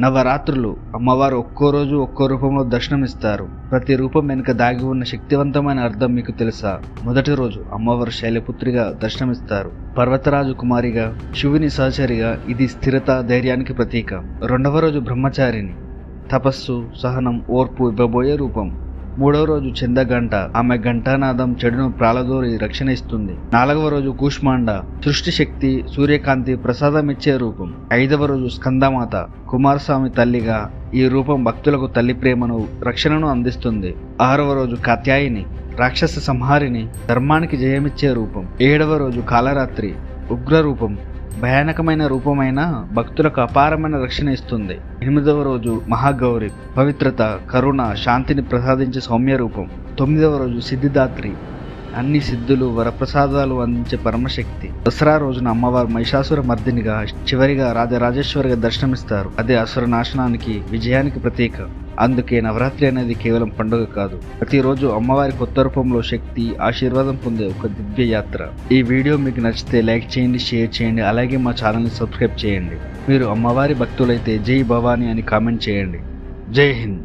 నవరాత్రులు అమ్మవారు ఒక్కో రోజు ఒక్కో రూపంలో దర్శనమిస్తారు. ప్రతి రూపం వెనుక దాగి ఉన్న శక్తివంతమైన అర్థం మీకు తెలుసా? మొదటి రోజు అమ్మవారు శైలపుత్రిగా దర్శనమిస్తారు. పర్వతరాజు కుమారిగా శివుని సహచరిగా ఇది స్థిరత ధైర్యానికి ప్రతీక. రెండవ రోజు బ్రహ్మచారిని తపస్సు సహనం ఓర్పు ఇవ్వబోయే రూపం. మూడవ రోజు చందగంట ఆమె ఘంటానాదం చెడును ప్రాలదోరి రక్షణ ఇస్తుంది నాలుగవ రోజు కూష్మాండ. సృష్టి శక్తి సూర్యకాంతి ప్రసాదం ఇచ్చే రూపం. ఐదవ రోజు స్కందమాత. కుమారస్వామి తల్లిగా ఈ రూపం భక్తులకు తల్లి ప్రేమను రక్షణను అందిస్తుంది. ఆరవ రోజు కాత్యాయిని. రాక్షస సంహారిని ధర్మానికి జయమిచ్చే రూపం. ఏడవ రోజు కాలరాత్రి. ఉగ్ర రూపం. భయానకమైన రూపమైన భక్తులకు అపారమైన రక్షణ ఇస్తుంది. ఎనిమిదవ రోజు మహాగౌరి పవిత్రత కరుణ శాంతిని ప్రసాదించే సౌమ్య రూపం. తొమ్మిదవ రోజు సిద్ధిదాత్రి అన్ని సిద్ధులు వరప్రసాదాలు అందించే పరమశక్తి. దసరా రోజున అమ్మవారు మహిషాసుర మర్దినిగా చివరిగా రాజరాజేశ్వరిగా దర్శనమిస్తారు. అదే అసుర నాశనానికి విజయానికి ప్రతీక. అందుకే నవరాత్రి అనేది కేవలం పండుగ కాదు. ప్రతిరోజు అమ్మవారి కొత్త రూపంలో శక్తి ఆశీర్వాదం పొందే ఒక దివ్య యాత్ర. ఈ వీడియో మీకు నచ్చితే లైక్ చేయండి షేర్ చేయండి అలాగే మా ఛానల్ని సబ్స్క్రైబ్ చేయండి. మీరు అమ్మవారి భక్తులైతే జై భవానీ అని కామెంట్ చేయండి. జై హింద్.